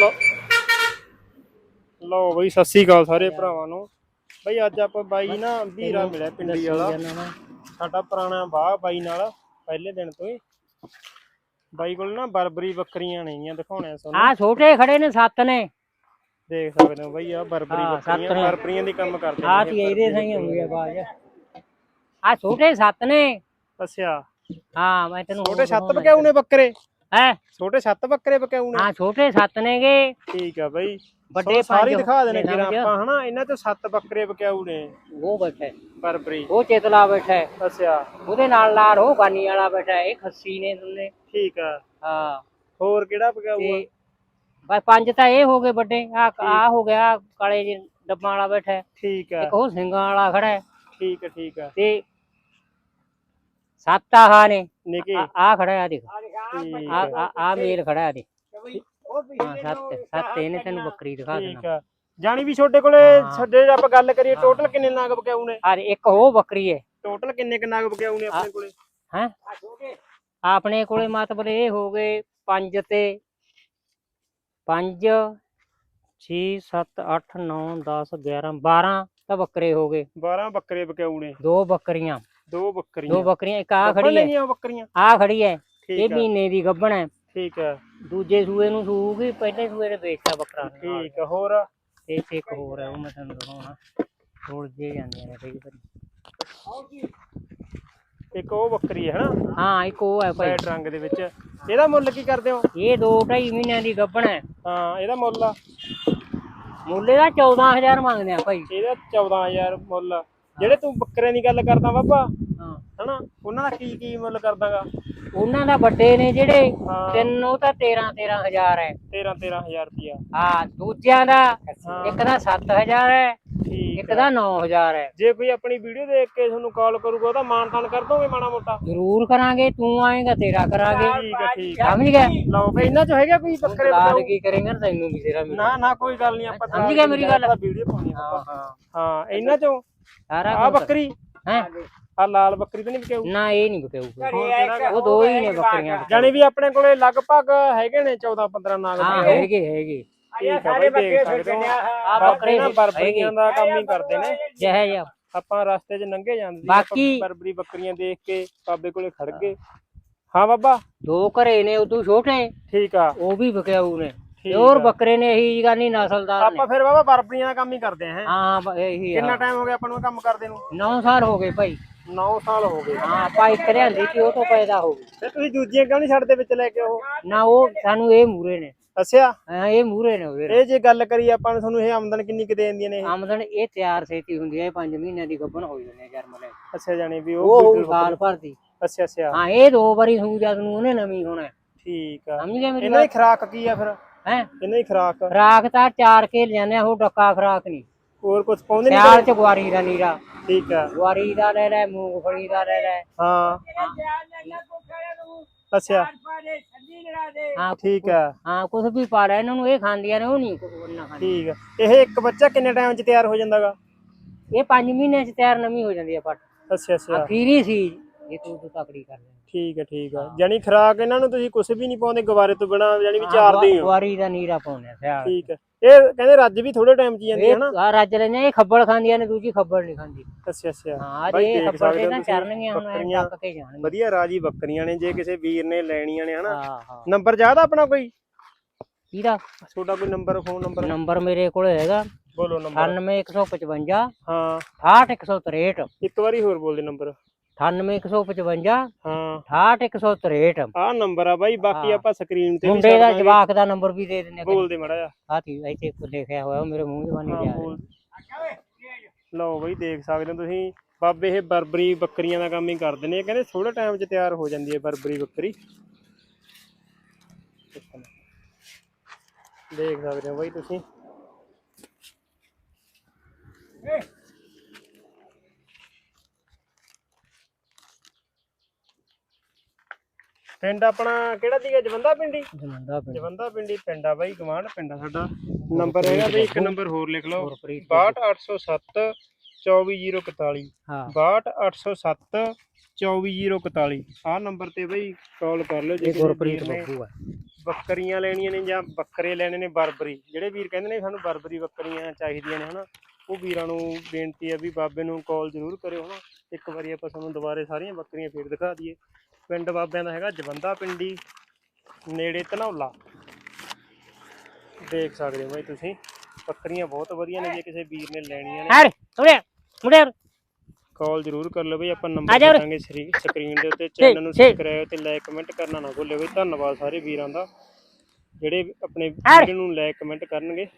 ਲਓ ਲਓ ਬਈ ਸਤਿ ਸ੍ਰੀ ਅਕਾਲ ਸਾਰੇ ਭਰਾਵਾਂ ਨੂੰ। ਬਈ ਅੱਜ ਆਪਾਂ ਬਾਈ ਨਾ ਵੀਰਾ ਮਿਲਿਆ ਪਿੰਡੀ ਵਾਲਾ। ਸਾਡਾ ਪੁਰਾਣਾ ਬਾਹ ਬਾਈ ਨਾਲ ਪਹਿਲੇ ਦਿਨ ਤੋਂ ਹੀ। ਬਾਈ ਕੋਲ ਨਾ ਬਰਬਰੀ ਬੱਕਰੀਆਂ ਨੇਗੀਆਂ ਦਿਖਾਉਣੇ ਸਾਨੂੰ ਆ ਛੋਟੇ ਖੜੇ ਨੇ ਸੱਤ ਨੇ। ਦੇਖ ਸਕਦੇ ਹੋ ਬਈ ਆ ਬਰਬਰੀ ਹਾਂ, ਬੱਕਰੀਆਂ। ਬਰਬਰੀਆਂ ਦੀ ਕੰਮ ਕਰਦੇ ਆ ਨੇ। ਤੀ ਇਹਦੇ ਸਹੀ ਹੋਈ ਆਵਾਜ਼ ਆ ਛੋਟੇ ਸੱਤ ਨੇ। ਅੱਛਾ। ਹਾਂ ਮੈਂ ਤੈਨੂੰ ਛੋਟੇ ਸੱਤ ਬਕਾਊ ਨੇ ਬੱਕਰੇ? ਹੈ? ਛੋਟੇ ਸੱਤ ਬੱਕਰੇ ਬਕਾਊ ਨੇ ਹਾਂ ਛੋਟੇ ਸੱਤ ਨੇਗੇ। ਠੀਕ ਆ ਬਈ। ਵੱਡੇ ਸਾਰੇ ਦਿਖਾ ਦੇਣੇ ਫਿਰ। ਆਪਾਂ ਹਨਾ? ਇਹਨਾਂ ਚੋਂ ਸੱਤ ਬੱਕਰੇ ਬਕਾਊ ਨੇ ਉਹ ਬੈਠਾ। ਬਰਬਰੀ ਉਹ ਚੇਤਲਾ ਬੈਠਾ। ਅੱਛਾ। ਉਹਦੇ ਨਾਲ ਨਾਲ ਉਹ ਗਾਨੀ ਵਾਲਾ ਬੈਠਾ। ਇਹ ਖੱਸੀ ਨੇ ਦੋਨੇ ਠੀਕ ਆ। ਹਾਂ। ਹੋਰ ਕਿਹੜਾ ਬਕਾਊ ਆ? ਬਸ ਪੰਜ ਤਾਂ ਇਹ ਹੋ ਗਏ ਵੱਡੇ। ਆ ਆ ਹੋ ਗਿਆ ਕਾਲੇ ਜਿਹੇ ਡੱਬਾਂ ਵਾਲਾ ਬੈਠਾ। ਠੀਕ ਆ। ਇੱਕ ਉਹ ਸਿੰਘਾਂ ਵਾਲਾ ਖੜਾ ਹੈ। ਠੀਕ ਆ ਠੀਕ ਆ। ਤੇ ਸੱਤ ਆਹ ਨੇ। ਨਿੱਕੇ। ਆ ਆਹ ਖੜਾ ਹੈ ਆ ਦੇਖ ਆ ਆ ਆ ਆ ਮੇਲ ਖੜਾ ਹੈ ਦੇਖ। ਹਾਂ ਸੱਤ ਸੱਤ ਇਹਨੇ ਤੈਨੂੰ ਬੱਕਰੀ ਦਿਖਾ ਠੀਕ ਦੇਣਾ। ਆ। ਜਾਣੀ ਵੀ ਛੋਟੇ ਕੋਲੇ ਛੱਡੇ ਆਪਾਂ ਗੱਲ ਕਰੀਏ ਟੋਟਲ ਕਿੰਨੇ ਨਾਗ ਬਕਾਊ ਨੇ? ਆ ਇੱਕ ਉਹ ਬੱਕਰੀ ਹੈ ਟੋਟਲ ਕਿੰਨੇ ਕੁ ਨਾਗ ਬਕਾਊ ਨੇ ਆਪਣੇ ਕੋਲੇ? ਹੈ? ਆਪਣੇ ਕੋਲੇ ਮਤਲਬ ਇਹ ਹੋ ਗਏ ਪੰਜ ਤੇ 5 6 7 8 9 10 11 12 ਤਾਂ ਬੱਕਰੇ ਹੋ ਗਏ। 12 ਬੱਕਰੇ ਬਕਾਊ ਨੇ। ਦੋ ਬੱਕਰੀਆਂ। ਦੋ ਦੋ ਬੱਕਰੀਆਂ ਬੱਕਰੀਆਂ ਇੱਕ ਆ ਖੜੀ ਹੈ। ਉਹ ਬੱਕਰੀਆਂ? ਆ ਖੜੀ ਹੈ। ਇਹ ਮਹੀਨੇ ਦੀ ਗੱਭਣ ਹੈ। ਠੀਕ ਆ। ਦੂਜੇ ਸੂਏ ਨੂੰ ਸੂਗੀ ਪਹਿਲੇ ਸੂਏ ਨੇ ਵੇਚਤਾ ਬੱਕਰਾ। ਠੀਕ ਆ ਹੋਰ? ਤੇ ਇੱਥੇ ਇੱਕ ਹੋਰ ਹੈ ਉਹ ਮੈਂ ਤੁਹਾਨੂੰ ਦਿਖਾਉਣਾ। ਥੋੜ ਜੇ ਜਾਂਦੇ ਨੇ ਕਈ ਵਾਰੀ। ਇੱਕ ਉਹ ਬੱਕਰੀ ਹੈ ਹਨਾ ਹਾਂ ਇੱਕ ਉਹ ਹੈ ਭਾਈ। ਰੰਗ ਦੇ ਵਿੱਚ। ਇਹਦਾ ਮੁੱਲ ਕੀ ਕਰਦੇ ਹੋ? ਇਹ ਦੋ ਢਾਈ ਮਹੀਨਿਆਂ ਦੀ ਗੱਭਣ ਹੈ। ਹਾਂ ਇਹਦਾ ਮੁੱਲ ਮੁੱਲੇ ਦਾ 14000 ਮੰਗਦੇ ਆ ਭਾਈ। ਇਹਦਾ 14000 ਮੁੱਲ। ਜਿਹੜੇ ਤੂੰ ਬੱਕਰਿਆਂ ਦੀ ਗੱਲ ਕਰਦਾ ਬਾਬਾ ਹਾਂ। ਹਨਾ? ਉਹਨਾਂ ਦਾ ਕੀ ਕੀ ਮੁੱਲ ਕਰਦਾਗਾ? ਉਹਨਾਂ ਦਾ ਵੱਡੇ ਨੇ ਜਿਹੜੇ ਹਾਂ। ਤਿੰਨ ਉਹ ਤਾਂ 13 13000 ਹੈ। 13 13000 ਰੁਪਿਆ ਹਾਂ ਦੂਜਿਆਂ ਦਾ। ਇੱਕ ਦਾ 7000 ਹੈ ਠੀਕ ਇੱਕ ਦਾ 9000 ਹੈ। ਜੇ ਕੋਈ ਆਪਣੀ ਵੀਡੀਓ ਦੇਖ ਕੇ ਤੁਹਾਨੂੰ ਕਾਲ ਕਰੂਗਾ ਉਹਦਾ ਤਾਨ ਕਰ ਦੋਗੇ ਮਾੜਾ ਮੋਟਾ? ਜ਼ਰੂਰ ਕਰਾਂਗੇ ਤੂੰ ਆਏਗਾ ਤੇਰਾ ਕਰਾਂਗੇ। ਠੀਕ ਹੈ ਠੀਕ ਹੈ। ਸਮਝ ਗਏ? ਲਓ ਬਈ ਇਹਨਾਂ ਚ ਹੈਗਾ ਕੋਈ ਬੱਕਰੇ ਲਾਲ? ਕੀ ਕਰੇਗਾ ਤੈਨੂੰ ਵੀ ਤੇਰਾ ਮਿਲੂ। ਨਾ ਨਾ ਕੋਈ ਗੱਲ ਨਹੀਂ ਆਪਾਂ ਸਮਝ ਗਿਆ ਮੇਰੀ ਗੱਲ? ਵੀਡੀਓ ਪਾਉਣੀ ਆ ਹਾਂ। ਹਾਂ। ਹਾਂ ਇਹਨਾਂ ਚੋਂ? ਸਾਰਾ ਆ। ਬੱਕਰੀ? ਹੈ? ਆ ਲਾਲ ਬੱਕਰੀ ਤਾਂ ਨਹੀਂ ਵਿਕਾਊ ਨਾ ਇਹ ਨਹੀਂ ਬਕਾਊਗਾ ਉਹ ਦੋ ਹੀ ਨੇ ਬੱਕਰੀਆਂ ਜਾਣੀ ਵੀ ਆਪਣੇ ਕੋਲੇ ਲਗਭਗ ਹੈਗੇ ਨੇ 14 15 ਨਾਗ ਹਾਂ। ਹੈਗੇ ਹੈਗੇ। ਠੀਕ ਆ ਬਈ ਦੇਖ ਸਕਦੇ ਹੋ। ਆ ਬੱਕਰੇ ਨਾ ਬਰਬਰੀਆਂ ਦਾ ਕੰਮ ਹੀ ਕਰਦੇ ਨੇ। ਜਹ ਜਿਹਾ ਆਪਾਂ ਰਸਤੇ 'ਚ ਲੰਘੇ ਜਾਂਦੇ ਸੀ ਬਾਕੀ- ਬਰਬਰੀ ਬੱਕਰੀਆਂ ਦੇਖ ਕੇ ਬਾਬੇ ਕੋਲੇ ਖੜ ਗਏ। ਹਾਂ ਬਾਬਾ। ਦੋ ਘਰੇ ਨੇ ਉਦੋਂ ਛੋਟੇ। ਠੀਕ ਆ। ਉਹ ਵੀ ਬਕਾਊ ਨੇ। ਆ। ਬੱਕਰੇ ਨੇ ਇਹੀ ਗੱਲ ਨਹੀਂ ਨਸਲਦਾਰ ਨੇ। ਆਪਾਂ ਫਿਰ ਬਾਬਾ ਬਰਬਰੀਆਂ ਦਾ ਕੰਮ ਹੀ ਕਰਦੇ ਆਂ ਹੈਂ। ਹਾਂ ਬ- ਇਹੀ ਕਿੰਨਾ ਟਾਈਮ ਹੋ ਗਿਆ ਆਪਾਂ ਨੂੰ ਇਹ ਕੰਮ ਕਰਦੇ ਨੂੰ? 9 ਸਾਲ ਹੋ ਗਏ ਭਾਈ। 9 ਸਾਲ ਹੋ ਗਏ। ਹਾਂ ਆਪਾਂ ਇੱਕ ਲਿਆਂਦੀ ਸੀ ਉਹ ਤੋਂ ਪੈਦਾ ਹੋ ਗਈ। ਤੇ ਤੁਸੀਂ ਦੂਜੀਆਂ ਕਿਉਂ ਨਹੀਂ ਛੱਡਦੇ ਵਿੱਚ ਲੈ ਕੇ ਉਹ? ਨਾ ਉਹ ਸਾਨੂੰ ਇਹ ਮੂਰੇ ਨੇ। ਅੱਛਾ। ਹਾਂ ਇਹ ਮੂਰੇ ਨੇ ਉਹਦੇ ਇਹ ਜੇ ਗੱਲ ਕਰੀ ਆਪਾਂ ਨੂੰ ਤੁਹਾਨੂੰ ਇਹ ਆਮਦਨ ਕਿੰਨੀ ਕੁ ਦੇ ਦਿੰਦੀਆਂ ਨੇ ਇਹ? ਆਮਦਨ ਇਹ ਤਿਆਰ ਛੇਤੀ ਹੁੰਦੀ ਹੈ ਇਹ 5 ਮਹੀਨਿਆਂ ਦੀ ਗੱਭਣ ਹੋ ਜਾਂਦੇ ਜਨਮ ਲੈ ਅੱਛਾ ਜਾਣੀ ਵੀ ਉਹ ਸਾਲ ਭਰ ਦੀ। ਅੱਛਾ ਅੱਛਾ। ਹਾਂ ਇਹ ਦੋ ਵਾਰੀ ਸੂ ਜਦ ਨੂੰ ਉਹਨੇ ਨਵੀਂ ਹੋਣਾ। ਹੈ। ਠੀਕ ਆ। ਸਮਝ ਗਏ ਮੇਰੀ ਇਹਨਾਂ ਦੀ ਖਰਾਕ ਕੀ ਆ ਫਿਰ? ਹੈ? ਇਹਨਾਂ ਦੀ ਖਰਾਕ ਖਰਾਕ ਤਾਂ ਚਾਰ ਕੇ ਲਿਆਨੇ ਆ, ਉਹ ਡੱਕਾ ਖਰਾਕ ਨਹੀਂ। ਹੋਰ ਕੁਝ ਪਾਉਂਦੇ ਨਹੀਂ ਸਿਆਲ ਚ ਗੁਆਰੀ ਦਾ ਨੀਰਾ। ਠੀਕ ਆ। ਗੁਆਰੀ ਦਾ ਲੈ ਲੈ ਮੂੰਗਫਲੀ ਦਾ ਲੈ ਲੈ। ਹਾਂ। ਅੱਛਾ। ਹਾਂ। ਠੀਕ ਆ। ਹਾਂ ਕੁਝ ਵੀ ਪਾ ਲੈ ਇਹਨਾਂ ਨੂੰ ਇਹ ਖਾਂਦੀਆਂ ਨੇ ਉਹ ਨਹੀਂ ਕੁਝ ਨਾ ਖਾਂਦੀ ਠੀਕ ਆ। ਇਹ ਇੱਕ ਬੱਚਾ ਕਿੰਨੇ ਟਾਈਮ 'ਚ ਤਿਆਰ ਹੋ ਜਾਂਦਾਗਾ? ਇਹ 5 ਮਹੀਨਿਆਂ ਚ ਤਿਆਰ ਨਵੀਂ ਹੋ ਜਾਂਦੀ ਹੈ ਪੱਟ। ਅੱਛਾ ਅੱਛਾ। ਅਖੀਰੀ ਸੀ। ਇਹ ਤੂੰ ਤੂੰ ਤਕੜੀ ਕਰ ਲੈ ਠੀਕ ਆ ਠੀਕ ਆ ਜਾਨੀ ਖਰਾਕ ਇਹਨਾਂ ਨੂੰ ਤੁਸੀਂ ਕੁਝ ਵੀ ਨਹੀਂ ਪਾਉਂਦੇ ਗਵਾਰੇ ਤੋਂ ਬਿਨਾ ਜਾਨੀ ਵੀ ਚਾਰਦੇ ਹੀ ਹੋ। ਗੁਆਰੀ ਦਾ ਨੀਰਾ ਪਾਉਂਦੇ ਆ ਸਿਆਲ। ਠੀਕ ਆ ਇਹ ਕਹਿੰਦੇ ਰੱਜ ਵੀ ਥੋੜੇ ਟਾਈਮ 'ਚ ਜਾਂਦੀ ਹੈ ਨਾ ਆ ਰੱਜ ਲੈਣੇ ਇਹ ਖੱਬਲ ਖਾਂਦੀਆਂ ਨੇ ਦੂਜੀ ਖੱਬਲ ਨਹੀਂ ਖਾਂਦੀ। ਅੱਛਾ ਅੱਛਾ। ਹਾਂ ਇਹ ਖੱਬਲ ਹੋ ਨਾ ਤੁਸੀਂ ਚਰਨਗੀਆਂ ਹੁਣ ਐਂ। ਟੱਕ ਕੇ ਜਾਣਗੀਆਂ। ਵਧੀਆ ਰਾਜੀ ਬੱਕਰੀਆਂ ਨੇ ਜੇ ਕਿਸੇ ਵੀਰ ਨੇ ਲੈਣੀਆਂ ਨੇ ਹਨਾ? ਹਾਂ ਹਾਂ। ਨੰਬਰ ਜ਼ਿਆਦਾ ਆਪਣਾ ਕੋਈ? ਕਿਹਦਾ? ਤੁਹਾਡਾ ਕੋਈ ਨੰਬਰ ਫੋਨ ਨੰਬਰ? ਨੰਬਰ ਮੇਰੇ ਕੋਲ ਹੈਗਾ। ਬੋਲੋ ਨੰਬਰ। 98155 ਹਾਂ। 68163 ਇੱਕ ਵਾਰੀ ਹੋਰ ਬੋਲ ਦੇ ਨੰਬਰ। 98155 ਹਾਂ। 68163 ਆਹ ਨੰਬਰ ਆ ਬਾਈ ਬਾਕੀ ਹਾਂ। ਆਪਾਂ ਸਕਰੀਨ ਤੇ ਵੀ ਮੁੰਡੇ ਛੱਡ ਦਾ ਦਾਂਗੇ। ਜਵਾਕ ਦਾ ਨੰਬਰ ਵੀ ਦੇ ਦਿੰਦੇ ਬੋਲ ਦੇ ਮੜਾ ਜਾ ਆ ਤੀ ਇੱਥੇ ਲਿਖਿਆ ਹੋਇਆ ਉਹ ਮੇਰੇ ਮੂੰਹ ਜਵਾਨੀ ਹਾਂ ਲਿਆ ਬੋਲ। ਲਓ ਬਈ ਦੇਖ ਸਕਦੇ ਹੋ ਤੁਸੀਂ। ਬਾਬੇ ਇਹ ਬਰਬਰੀ ਬੱਕਰੀਆਂ ਦਾ ਕੰਮ ਹੀ ਕਰਦੇ ਨੇ। ਇਹ ਕਹਿੰਦੇ ਥੋੜੇ ਟਾਈਮ 'ਚ ਤਿਆਰ ਹੋ ਜਾਂਦੀ ਹੈ ਬਰਬਰੀ ਬੱਕਰੀ। ਦੇਖ ਸਕਦੇ ਹੋ ਬਈ ਤੁਸੀਂ। ਪਿੰਡ ਆਪਣਾ ਕਿਹੜਾ ਸੀਗਾ? ਜਵੰਦਾ ਪਿੰਡੀ ਜਵੰਦਾ ਪਿੰਡੀ। ਪਿੰਡ ਆ ਬਾਈ ਗਵਾਂਢ ਪਿੰਡ ਆ ਸਾਡਾ। ਨੰਬਰ ਹੈਗਾ ਬਈ ਇੱਕ ਨੰਬਰ ਹੋਰ ਲਿਖ ਲਓ। ਗੁਰਪ੍ਰੀਤ 62807 24041 ਹਾਂ। 62807 24041 ਆਹ ਨੰਬਰ ਤੇ ਬਈ ਕਾਲ ਕਰ ਲਿਓ ਜੇ ਗੁਰਪ੍ਰੀਤ ਬੱਬੂ ਹੈ ਬੱਕਰੀਆਂ ਲੈਣੀਆਂ ਨੇ ਜਾਂ ਬੱਕਰੇ ਲੈਣੇ ਨੇ ਬਰਬਰੀ। ਜਿਹੜੇ ਵੀਰ ਕਹਿੰਦੇ ਨੇ ਸਾਨੂੰ ਬਰਬਰੀ ਬੱਕਰੀਆਂ ਚਾਹੀਦੀਆਂ ਨੇ ਹਨਾ? ਉਹ ਵੀਰਾਂ ਨੂੰ ਬੇਨਤੀ ਹੈ ਵੀ ਬਾਬੇ ਨੂੰ ਕਾਲ ਜ਼ਰੂਰ ਕਰਿਓ ਹਨਾ? ਇੱਕ ਵਾਰੀ ਆਪਾਂ ਤੁਹਾਨੂੰ ਦੁਬਾਰੇ ਸਾਰੀਆਂ ਬੱਕਰੀਆਂ ਫੇਰ ਦਿਖਾ ਦਈਏ। ਪਿੰਡ ਬਾਬਿਆਂ ਦਾ ਹੈਗਾ ਜਵੰਦਾ ਪਿੰਡੀ ਨੇੜੇ ਧਨੌਲਾ ਦੇਖ ਸਕਦੇ ਹੋ ਬਾਈ ਤੁਸੀਂ ਬੱਕਰੀਆਂ ਬਹੁਤ ਵਧੀਆ ਨੇ ਜੇ ਕਿਸੇ ਵੀਰ ਨੇ ਲੈਣੀਆਂ ਨੇ ਹਰ ਮੁੰਡੇ ਮੁੰਡੇ ਕਾਲ ਜ਼ਰੂਰ ਕਰ ਲਓ ਬਈ ਆਪਾਂ ਨੰਬਰ ਉਰੇ। ਦਾਂਗੇ ਸਕਰੀਨ ਦੇ ਉੱਤੇ ਚੈਨਲ ਨੂੰ। ਸਬਸਕ੍ਰਾਈਬ ਤੇ ਲਾਈਕ ਕਮੈਂਟ ਕਰਨਾ ਨਾ ਭੁੱਲਿਓ ਬਈ ਧੰਨਵਾਦ ਸਾਰੇ ਵੀਰਾਂ ਦਾ ਜਿਹੜੇ ਆਪਣੇ। ਵੀਡੀਓ ਨੂੰ ਲਾਈਕ ਕਮੈਂਟ ਕਰਨਗੇ